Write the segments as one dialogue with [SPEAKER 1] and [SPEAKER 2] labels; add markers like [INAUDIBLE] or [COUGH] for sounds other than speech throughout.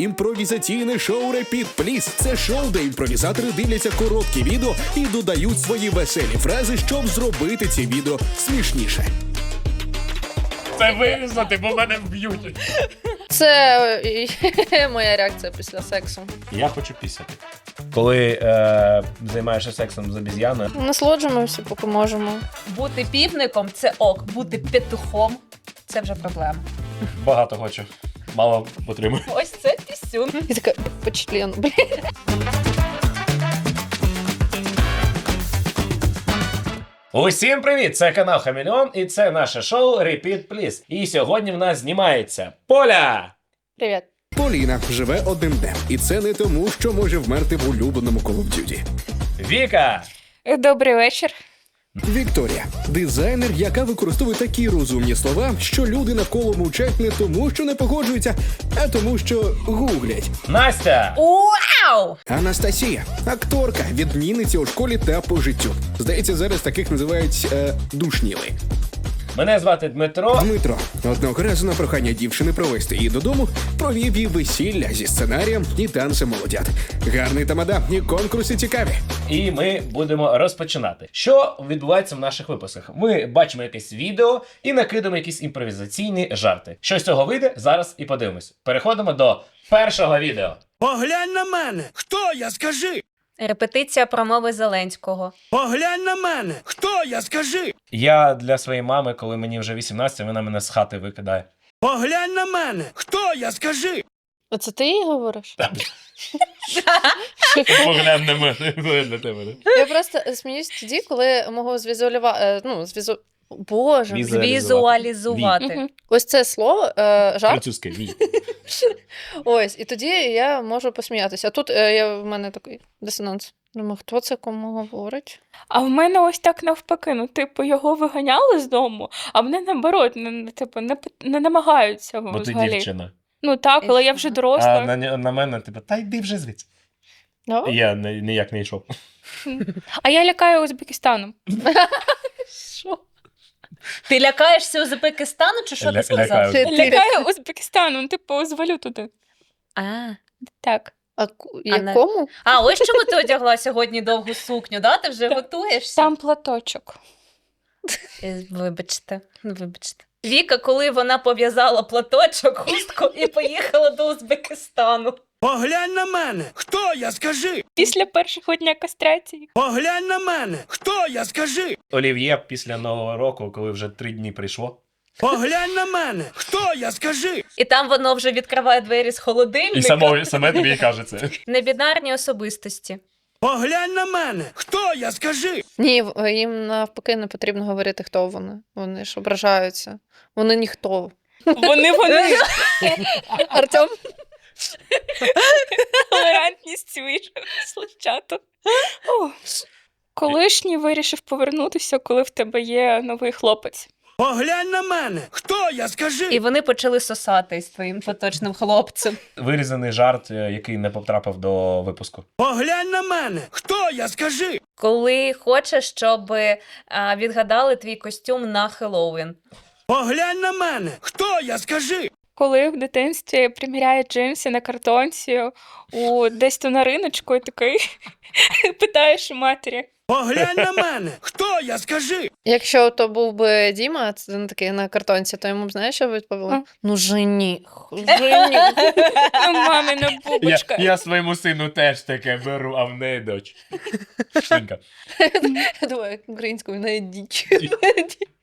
[SPEAKER 1] імпровізаційне шоу Репіт Пліс. Це шоу, де імпровізатори дивляться короткі відео і додають свої веселі фрази, щоб зробити ці відео смішніше.
[SPEAKER 2] Це вирізати, бо мене вб'ють.
[SPEAKER 3] Це е, [LAUGHS] моя реакція після сексу.
[SPEAKER 2] Я хочу пісяти. Коли е, займаєшся сексом з обіз'яною,
[SPEAKER 3] Насолоджуємося, поки можемо.
[SPEAKER 4] Бути півником це ок, бути петухом це вже проблема.
[SPEAKER 2] багато хочу. Мало отримую.
[SPEAKER 4] Ось це пісюн.
[SPEAKER 3] І така почлен. Блін.
[SPEAKER 2] Усім привіт! Це канал Хамільон і це наше шоу Repeat Please. І сьогодні в нас знімається Поля!
[SPEAKER 3] Привіт.
[SPEAKER 1] Поліна живе одним днем, і це не тому, що може вмерти в улюбленому Call of Duty.
[SPEAKER 2] Віка!
[SPEAKER 3] Добрий вечір.
[SPEAKER 1] Вікторія дизайнер, яка використовує такі розумні слова, що люди навколо мовчать не тому, що не погоджуються, а тому, що гуглять.
[SPEAKER 2] Настя!
[SPEAKER 4] Вау!
[SPEAKER 1] Анастасія, акторка, відмінниця у школі та по життю. Здається, зараз таких називають е, душніли.
[SPEAKER 2] Мене звати Дмитро.
[SPEAKER 1] Дмитро одного разу на прохання дівчини провести її додому, провів її весілля зі сценарієм і танцем молодят. Гарний тамада, і конкурси цікаві.
[SPEAKER 2] І ми будемо розпочинати. Що відбувається в наших випусках? Ми бачимо якесь відео і накидаємо якісь імпровізаційні жарти. Що з цього вийде, зараз і подивимось. Переходимо до першого відео.
[SPEAKER 5] Поглянь на мене. Хто я скажи?
[SPEAKER 4] Репетиція промови Зеленського.
[SPEAKER 5] Поглянь на мене. Хто я скажи?
[SPEAKER 2] Я для своєї мами, коли мені вже 18, вона мене з хати викидає.
[SPEAKER 5] Поглянь на мене. Хто я скажи?
[SPEAKER 3] Оце ти їй говориш? [LAUGHS]
[SPEAKER 2] Поглянь на мене, [LAUGHS] на тебе.
[SPEAKER 3] Я просто сміюсь тоді, коли можу звізуалювати. Ну, звізу... Боже,
[SPEAKER 2] Візу-
[SPEAKER 4] Візуалізувати.
[SPEAKER 3] ось це слово, е, жарт.
[SPEAKER 2] Французьке ві. [LAUGHS]
[SPEAKER 3] Ось, і тоді я можу посміятися. А тут е, я, в мене такий дисонанс. Думаю, хто це кому говорить?
[SPEAKER 6] А в мене ось так навпаки. Ну, типу, його виганяли з дому, а мене наоборот, не, типу, не, не намагаються
[SPEAKER 2] Бо ти
[SPEAKER 6] взагалі.
[SPEAKER 2] дівчина.
[SPEAKER 6] Ну так, але я вже доросла.
[SPEAKER 2] А на, ня- на мене, типу, та йди вже звідси.
[SPEAKER 3] Да?
[SPEAKER 2] І Я не- ніяк не йшов.
[SPEAKER 6] А я лякаю Узбекистаном. [LAUGHS]
[SPEAKER 3] Що?
[SPEAKER 4] Ти лякаєшся Узбекистану чи що
[SPEAKER 2] Ля-
[SPEAKER 4] ти сказав?
[SPEAKER 2] лякаю.
[SPEAKER 3] Ти- ти
[SPEAKER 6] Лякаю Узбекистаном, типу, звалю туди.
[SPEAKER 4] А.
[SPEAKER 6] Так.
[SPEAKER 3] А ку-
[SPEAKER 4] А не-
[SPEAKER 3] якому?
[SPEAKER 4] а ось чому ти одягла сьогодні довгу сукню, да? Ти вже готуєшся?
[SPEAKER 6] Там платочок.
[SPEAKER 4] Е, Вибачте, вибачте. Віка, коли вона пов'язала платочок, хустку і поїхала до Узбекистану.
[SPEAKER 5] Поглянь на мене. Хто я скажи?
[SPEAKER 6] Після першого дня кастрації.
[SPEAKER 5] Поглянь на мене. Хто я скажи?
[SPEAKER 2] Олів'є після Нового року, коли вже три дні прийшло.
[SPEAKER 5] Поглянь на мене. Хто я скажи?
[SPEAKER 4] І там воно вже відкриває двері з холодильника.
[SPEAKER 2] І само, саме тобі каже це.
[SPEAKER 4] Небінарні особистості.
[SPEAKER 5] Поглянь на мене. Хто я скажи?
[SPEAKER 3] Ні, їм навпаки не потрібно говорити, хто вони. Вони ж ображаються. Вони ніхто.
[SPEAKER 6] Вони вони [LAUGHS]
[SPEAKER 3] Артем? [LAUGHS]
[SPEAKER 6] толерантність вийшов з Колишній вирішив повернутися, коли в тебе є новий хлопець.
[SPEAKER 5] Поглянь на мене. Хто я скажи?
[SPEAKER 4] І вони почали сосати з твоїм поточним хлопцем.
[SPEAKER 2] Вирізаний жарт, е, який не потрапив до випуску.
[SPEAKER 5] Поглянь на мене. Хто я скажи?
[SPEAKER 4] Коли хочеш, щоб а, відгадали твій костюм на Хеллоуін.
[SPEAKER 5] Поглянь на мене. Хто я скажи?
[SPEAKER 6] Коли в дитинстві приміряє джинси на картонці у десь то на риночку і такий [LAUGHS] питаєш у матері.
[SPEAKER 5] Поглянь на мене. Хто я скажи?
[SPEAKER 3] Якщо то був би Діма, це не такий на картонці, то йому б знаєш, що відповіли? Ну, жених, жених. [LAUGHS]
[SPEAKER 6] Ну, мамина бубочка.
[SPEAKER 2] Я, я своєму сину теж таке беру, а в неї доч. Шинка.
[SPEAKER 3] Давай українською не діч. [LAUGHS]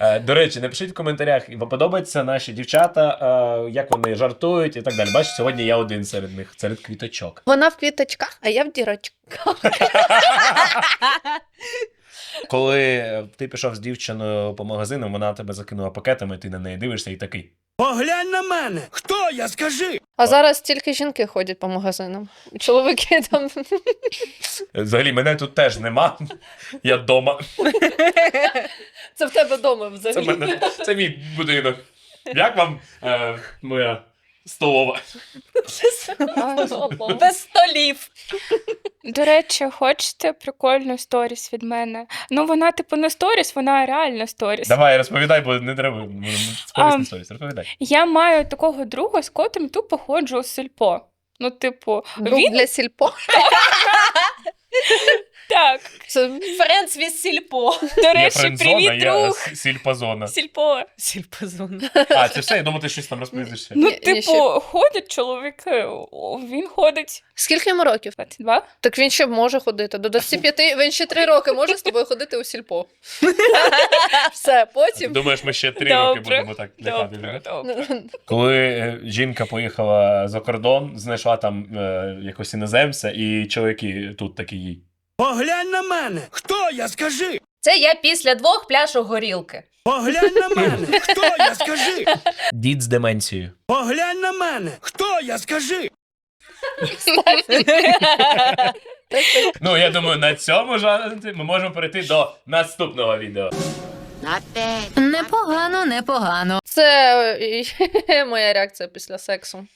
[SPEAKER 2] Е, До речі, напишіть в коментарях, вам подобаються наші дівчата, е, як вони жартують і так далі. Бачите, сьогодні я один серед них, серед квіточок.
[SPEAKER 3] Вона в квіточках, а я в дірочках. [LAUGHS]
[SPEAKER 2] Коли ти пішов з дівчиною по магазину, вона тебе закинула пакетами, ти на неї дивишся і такий.
[SPEAKER 5] Поглянь на мене. Хто я скажи?
[SPEAKER 3] А зараз тільки жінки ходять по магазинам. Чоловіки там.
[SPEAKER 2] «Е, Взагалі, мене тут теж нема. Я вдома.
[SPEAKER 3] Це в тебе вдома
[SPEAKER 2] Це,
[SPEAKER 3] взагалі.
[SPEAKER 2] мене, це мій будинок. Як вам е, моя столова?
[SPEAKER 4] Без столів.
[SPEAKER 6] До речі, хочете прикольну сторіс від мене? Ну, вона, типу, не сторіс, вона реальна сторіс.
[SPEAKER 2] Давай, розповідай, бо не треба. Скорісна совість, розповідай.
[SPEAKER 6] Я маю такого друга, з котрим тупо ходжу у сельпо. Ну, типу, він
[SPEAKER 3] для сільпо. [LAUGHS]
[SPEAKER 6] так.
[SPEAKER 4] Френц від сільпо.
[SPEAKER 6] До речі, привіт, друг.
[SPEAKER 2] сільпозона.
[SPEAKER 6] Сільпо.
[SPEAKER 4] Сільпозон.
[SPEAKER 2] А, це все, я думаю, ти щось там розповідаєш.
[SPEAKER 6] Ну, типу,
[SPEAKER 3] ще-
[SPEAKER 6] ходять чоловіки, він ходить
[SPEAKER 3] скільки йому років?
[SPEAKER 6] 22.
[SPEAKER 3] Так він ще може ходити. До 25, він ще 3 роки може з тобою ходити у сільпо. [LAUGHS] Все, потім.
[SPEAKER 2] Думаєш, ми ще три роки будемо так лякати? Коли е, жінка поїхала за кордон, знайшла там е, якогось іноземця, і чоловіки тут такі їй.
[SPEAKER 5] Поглянь на мене. Хто я скажи?
[SPEAKER 4] Це я після двох пляшок горілки.
[SPEAKER 5] Поглянь на мене. [LAUGHS] Хто я скажи?
[SPEAKER 2] Дід з деменцією.
[SPEAKER 5] Поглянь на мене. Хто я скажи?
[SPEAKER 2] Ну, я думаю, на цьому жанрі ми можемо перейти до наступного відео.
[SPEAKER 7] Непогано, непогано.
[SPEAKER 3] Це е, [LAUGHS] моя реакція після сексу.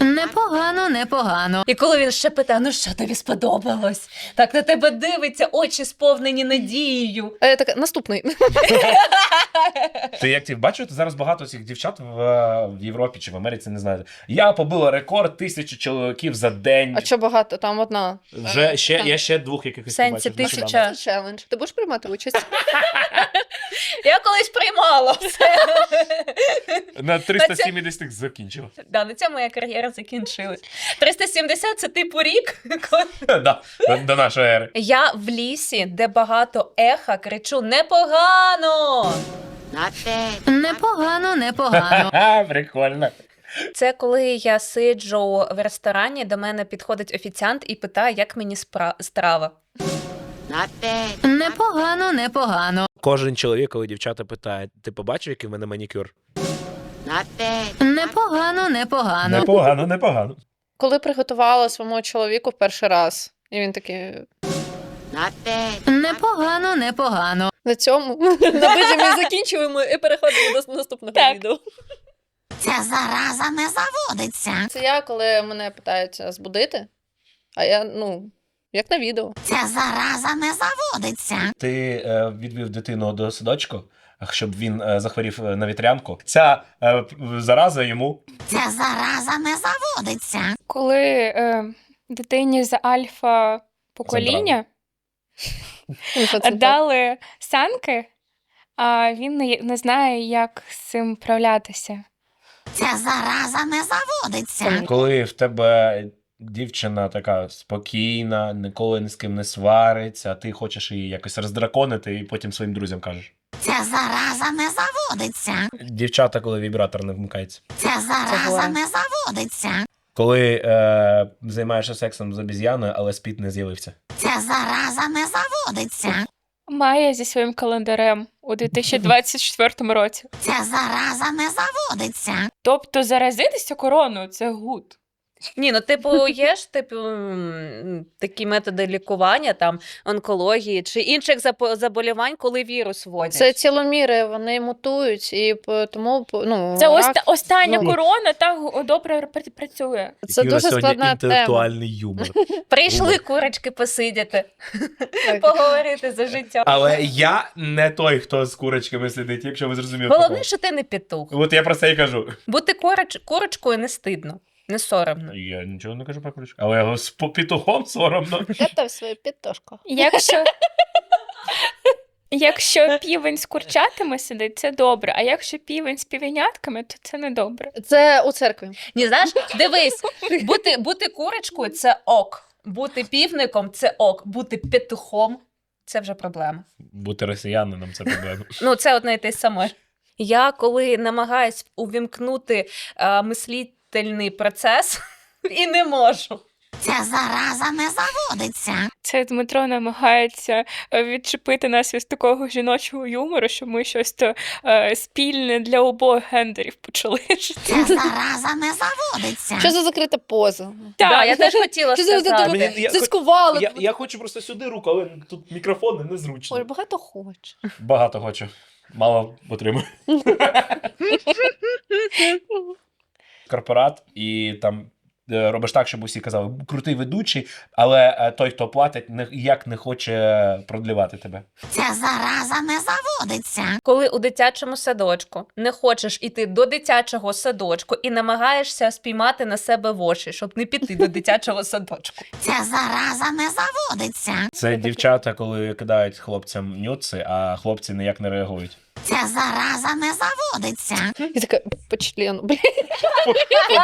[SPEAKER 7] Непогано, непогано.
[SPEAKER 4] І коли він ще питає, ну що тобі сподобалось? Так на тебе дивиться, очі сповнені надією.
[SPEAKER 3] А я така, наступний. [LAUGHS]
[SPEAKER 2] Ти як ти бачите, зараз багато цих дівчат в, е, в Європі чи в Америці, не знаю. Я побила рекорд тисячі чоловіків за день.
[SPEAKER 3] А що багато? Там одна.
[SPEAKER 2] Вже ще, я ще двох якихось
[SPEAKER 4] В сенсі
[SPEAKER 2] побачив
[SPEAKER 4] тисяча.
[SPEAKER 2] нещодавно.
[SPEAKER 3] Це челендж. Ти будеш приймати участь? [LAUGHS]
[SPEAKER 4] Я колись приймала все.
[SPEAKER 2] На 370 закінчив.
[SPEAKER 4] Да, на цьому моя кар'єра закінчилась. 370 це типу рік. [LAUGHS]
[SPEAKER 2] да, до нашої ери.
[SPEAKER 4] Я в лісі, де багато еха, кричу непогано.
[SPEAKER 7] Непогано, непогано. [LAUGHS]
[SPEAKER 2] Прикольно.
[SPEAKER 4] Це коли я сиджу в ресторані, до мене підходить офіціант і питає, як мені спра- страва.
[SPEAKER 7] Непогано, непогано.
[SPEAKER 2] Кожен чоловік, коли дівчата питають, ти побачив, який в мене манікюр?
[SPEAKER 7] Непогано, непогано.
[SPEAKER 2] Непогано, непогано.
[SPEAKER 3] Коли приготувала своєму чоловіку в перший раз, і він такий.
[SPEAKER 7] Непогано, непогано.
[SPEAKER 3] На цьому на ми закінчуємо і переходимо до наступного
[SPEAKER 6] Так.
[SPEAKER 3] відео.
[SPEAKER 7] Ця зараза не заводиться.
[SPEAKER 3] Це я, коли мене питають збудити, а я, ну, як на відео.
[SPEAKER 7] Ця зараза не заводиться.
[SPEAKER 2] Ти е, відвів дитину до садочку, щоб він е, захворів е, на вітрянку. Ця е, зараза йому
[SPEAKER 7] Ця зараза не заводиться.
[SPEAKER 6] Коли е, дитині з альфа покоління
[SPEAKER 3] Ну,
[SPEAKER 6] дали санки, а він не, не знає, як з цим вправлятися.
[SPEAKER 7] Ця зараза не заводиться.
[SPEAKER 2] Коли в тебе дівчина така спокійна, ніколи ні з ким не свариться, а ти хочеш її якось роздраконити, і потім своїм друзям кажеш.
[SPEAKER 7] Ця зараза не заводиться.
[SPEAKER 2] Дівчата, коли вібратор не вмикається.
[SPEAKER 7] Ця зараза не заводиться.
[SPEAKER 2] Коли е, займаєшся сексом з обіз'яною, але спіт не з'явився.
[SPEAKER 7] Ця зараза не заводиться.
[SPEAKER 6] Має зі своїм календарем у 2024 році.
[SPEAKER 7] Ця зараза не заводиться.
[SPEAKER 6] Тобто заразитися короною це гуд.
[SPEAKER 4] Ні, ну типу, [LAUGHS] є ж типу м, такі методи лікування, там онкології чи інших заболівань, коли вірус вводять.
[SPEAKER 3] Це ціломіри, вони мутують, і по- тому по- ну,
[SPEAKER 6] Це
[SPEAKER 3] рак-
[SPEAKER 6] оста- остання
[SPEAKER 3] ну.
[SPEAKER 6] корона так г- добре пр- працює.
[SPEAKER 3] Це дуже складна тема.
[SPEAKER 2] юмор. [LAUGHS]
[SPEAKER 4] Прийшли курочки посидіти,
[SPEAKER 3] Так.
[SPEAKER 4] поговорити за життя.
[SPEAKER 2] Але я не той, хто з курочками сидить, якщо ви зрозуміли.
[SPEAKER 4] Головне, що ти не петух.
[SPEAKER 2] От я про це і кажу.
[SPEAKER 4] Бути куроч... курочкою не стидно, не соромно.
[SPEAKER 2] Я нічого не кажу про курочку. Але його з петухом соромно. [LAUGHS]
[SPEAKER 3] Готов свою підтошку.
[SPEAKER 6] Якщо, [LAUGHS] якщо півень з курчатами сидить, це добре. А якщо півень з півенятками, то це не добре.
[SPEAKER 3] Це у церкві.
[SPEAKER 4] Ні, знаєш, дивись, бути, бути курочкою це ок. Бути півником це ок. Бути петухом це вже проблема.
[SPEAKER 2] Бути росіянином це проблема. [LAUGHS]
[SPEAKER 4] Ну, це одне і те саме. Я коли намагаюсь увімкнути е, мислительний процес [LAUGHS] і не можу.
[SPEAKER 7] Ця зараза не заводиться.
[SPEAKER 6] Це Дмитро намагається е, відчепити нас від такого жіночого юмору, що ми щось то е, спільне для обох гендерів почали.
[SPEAKER 7] Ця зараза не заводиться.
[SPEAKER 3] Що за закрита поза?
[SPEAKER 6] Так,
[SPEAKER 4] Да, я теж хотіла
[SPEAKER 3] Що за
[SPEAKER 4] сказати.
[SPEAKER 2] Мені- я-
[SPEAKER 3] заскували?
[SPEAKER 2] я хочу просто сюди руку, але тут мікрофон незручно.
[SPEAKER 3] Ой, багато хоче.
[SPEAKER 2] Багато хочу. Мало отримую. [LAUGHS] Корпорат, і там е, робиш так, щоб усі казали, крутий ведучий, але е, той, хто платить, ніяк не хоче продлівати тебе.
[SPEAKER 7] Ця зараза не заводиться.
[SPEAKER 4] Коли у дитячому садочку не хочеш іти до дитячого садочку і намагаєшся спіймати на себе воші, щоб не піти до дитячого садочку. [LAUGHS]
[SPEAKER 7] Ця зараза не заводиться.
[SPEAKER 2] Це дівчата, коли кидають хлопцям нюци, а хлопці ніяк не реагують.
[SPEAKER 7] Ця зараза не заводиться.
[SPEAKER 3] І така по члену. Блін.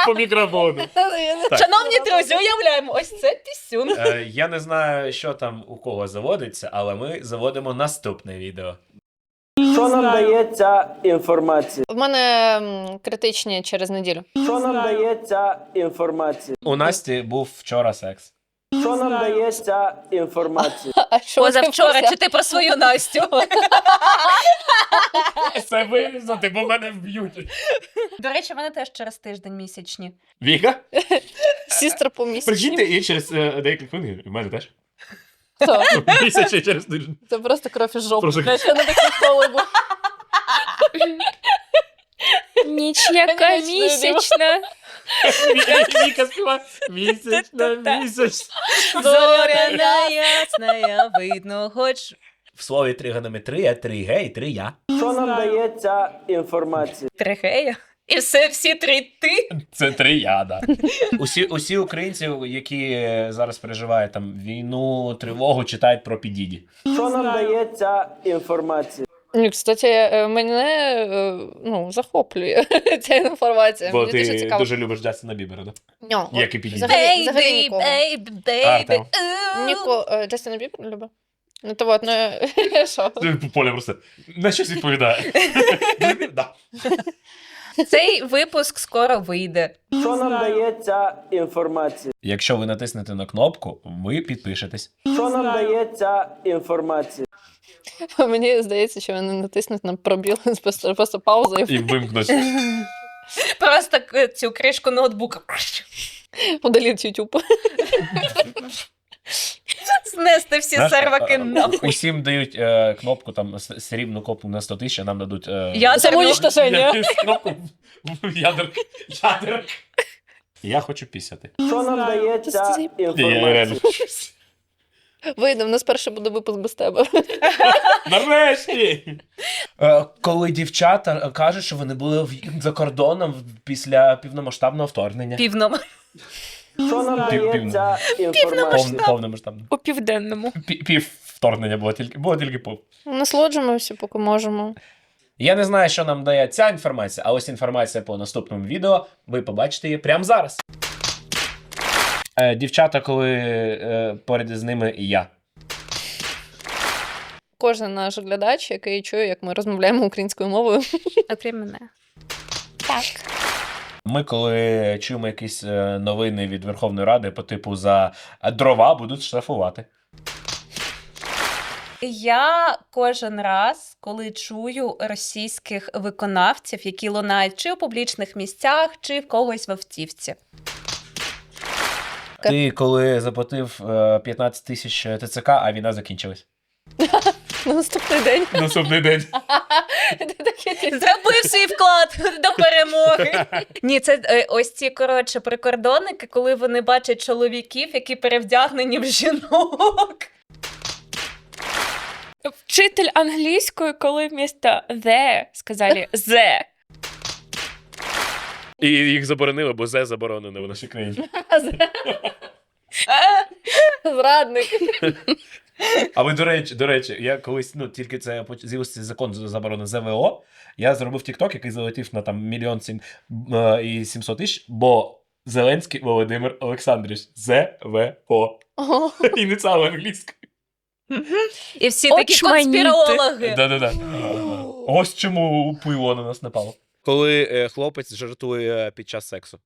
[SPEAKER 2] По мікрофону. Так.
[SPEAKER 4] Шановні друзі, уявляємо, ось це пісюн.
[SPEAKER 2] Е, Я не знаю, що там у кого заводиться, але ми заводимо наступне відео.
[SPEAKER 8] Що нам дає ця інформація?
[SPEAKER 3] В мене м, критичні через неділю.
[SPEAKER 8] Що нам дає ця інформація?
[SPEAKER 2] У Насті був вчора секс.
[SPEAKER 8] Що нам дає ця інформація?
[SPEAKER 3] А що
[SPEAKER 4] Позавчора, чи ти про свою Настю? [LAUGHS]
[SPEAKER 2] Це вирізати, бо мене вб'ють.
[SPEAKER 4] До речі, в мене теж через тиждень місячні.
[SPEAKER 2] Віка? [LAUGHS]
[SPEAKER 3] Сістра по місячні?
[SPEAKER 2] Прикиньте, і через е, декілька хвилин. У мене теж.
[SPEAKER 3] Хто? [LAUGHS]
[SPEAKER 2] Місяць і через тиждень.
[SPEAKER 3] Це просто кров із жопи.
[SPEAKER 2] Просто-
[SPEAKER 3] Знаєш, я на дефектологу.
[SPEAKER 6] Ніч яка
[SPEAKER 3] Конечно,
[SPEAKER 6] місячна.
[SPEAKER 2] Віка співає місячна місяць.
[SPEAKER 4] Зоряна ясна, видно, хоч
[SPEAKER 2] В слові тригонометрія, три ге і три я.
[SPEAKER 8] Що нам дає ця інформація?
[SPEAKER 4] трихея. І все, всі три ти.
[SPEAKER 2] Це три я, да. Усі, усі українці, які зараз переживають там війну, тривогу, читають про підіді.
[SPEAKER 8] Що нам дає ця інформація?
[SPEAKER 3] Ні, кстати, е, мене е, ну, захоплює [LAUGHS] ця інформація.
[SPEAKER 2] Бо
[SPEAKER 3] Мені дуже
[SPEAKER 2] ти
[SPEAKER 3] цікаво.
[SPEAKER 2] дуже любиш Джастіна Бібера, да?
[SPEAKER 3] Ньо,
[SPEAKER 2] Як і підійде.
[SPEAKER 3] Взагалі, взагалі
[SPEAKER 4] Бейбі,
[SPEAKER 3] нікого.
[SPEAKER 4] бейбі, бейбі.
[SPEAKER 3] Ніко, е, Джастіна Бібер любить? Ну то от, ну [LAUGHS] що?
[SPEAKER 2] Поля просто на щось відповідає. [LAUGHS] Да.
[SPEAKER 4] Цей випуск скоро вийде.
[SPEAKER 8] Що нам дає ця інформація?
[SPEAKER 2] Якщо ви натиснете на кнопку, ви підпишетесь.
[SPEAKER 8] Що нам дає ця інформація? [LAUGHS]
[SPEAKER 3] Мені здається, що вони натиснуть на пробіл [LAUGHS] просто, просто пауза і
[SPEAKER 2] вимкнуть. [LAUGHS]
[SPEAKER 4] Просто цю кришку ноутбука.
[SPEAKER 3] удаліть YouTube.
[SPEAKER 4] Знести всі
[SPEAKER 2] Знаєш,
[SPEAKER 4] серваки нахуй.
[SPEAKER 2] Усім дають е, кнопку, там с- срібну кнопку на 100 тисяч, а нам дадуть. Е,
[SPEAKER 4] Я
[SPEAKER 3] Самоуничтоження.
[SPEAKER 2] кнопку в ядер. Ядер. Я хочу пісяти.
[SPEAKER 8] Що нам дає ця інформація?
[SPEAKER 3] Вийде, в нас перший буде випуск без тебе.
[SPEAKER 2] Нарешті! Е, Коли дівчата кажуть, що вони були в- за кордоном після півномасштабного вторгнення.
[SPEAKER 4] Півном.
[SPEAKER 8] Що нам
[SPEAKER 2] Пів-
[SPEAKER 8] дає
[SPEAKER 2] півно.
[SPEAKER 8] ця
[SPEAKER 2] Повне, повномасштабне.
[SPEAKER 6] У південному.
[SPEAKER 2] Пі- Пів вторгнення було тільки, було тільки пов.
[SPEAKER 3] Насолоджуємося, поки можемо.
[SPEAKER 2] Я не знаю, що нам дає ця інформація, а ось інформація по наступному відео. Ви побачите її прямо зараз. Е, дівчата, коли е, поряд з ними і я.
[SPEAKER 3] Кожен наш глядач, який чує, як ми розмовляємо українською мовою. [LAUGHS]
[SPEAKER 4] Окрім мене.
[SPEAKER 6] Так.
[SPEAKER 2] Ми, коли чуємо якісь е, новини від Верховної Ради по типу за дрова будуть штрафувати.
[SPEAKER 4] Я кожен раз, коли чую російських виконавців, які лунають чи у публічних місцях, чи в когось в автівці.
[SPEAKER 2] Ти коли заплатив е, 15 тисяч ТЦК, а війна закінчилась. [LAUGHS]
[SPEAKER 3] На наступний день.
[SPEAKER 2] Наступний день. [LAUGHS]
[SPEAKER 4] Зробив свій вклад до перемоги. [LAUGHS] Ні, це е, ось ці коротше прикордонники, коли вони бачать чоловіків, які перевдягнені в жінок.
[SPEAKER 6] Вчитель англійської, коли вмісто the сказали the.
[SPEAKER 2] І їх заборонили, бо зе заборонено в нашій країні. [LAUGHS]
[SPEAKER 3] Зрадник.
[SPEAKER 2] А ви, до речі, до речі, я колись, ну тільки це з'явився закон з- заборони ЗВО. Я зробив Тікток, який залетів на там мільйон сім е, і 700 тисяч, бо Зеленський Володимир Олександрович ЗВО.
[SPEAKER 3] О,
[SPEAKER 2] Ініціали англійською.
[SPEAKER 4] І всі такі конспірологи.
[SPEAKER 2] Да-да-да. Ось чому пиво на нас напало. Коли е, хлопець жартує під час сексу.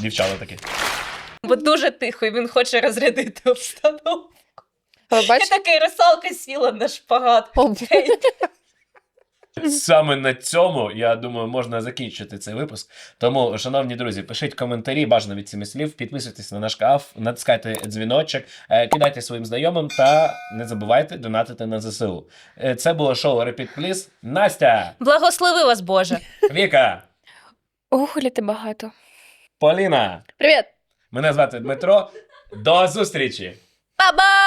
[SPEAKER 2] Дівчата такі.
[SPEAKER 4] Бо дуже тихо, і він хоче розрядити обстановку. Я такий русалка сіла на шпагат.
[SPEAKER 2] Саме на цьому, я думаю, можна закінчити цей випуск. Тому, шановні друзі, пишіть коментарі, бажано від цими слів, підписуйтесь на наш канал, натискайте дзвіночок, е, кидайте своїм знайомим та не забувайте донатити на ЗСУ. Е, Це було шоу Repeat Please. Настя,
[SPEAKER 4] Благослови вас, Боже.
[SPEAKER 2] Віка,
[SPEAKER 6] Гугліти багато.
[SPEAKER 2] Поліна,
[SPEAKER 3] Привіт!
[SPEAKER 2] Мене звати Дмитро. До зустрічі!
[SPEAKER 4] Ба-ба!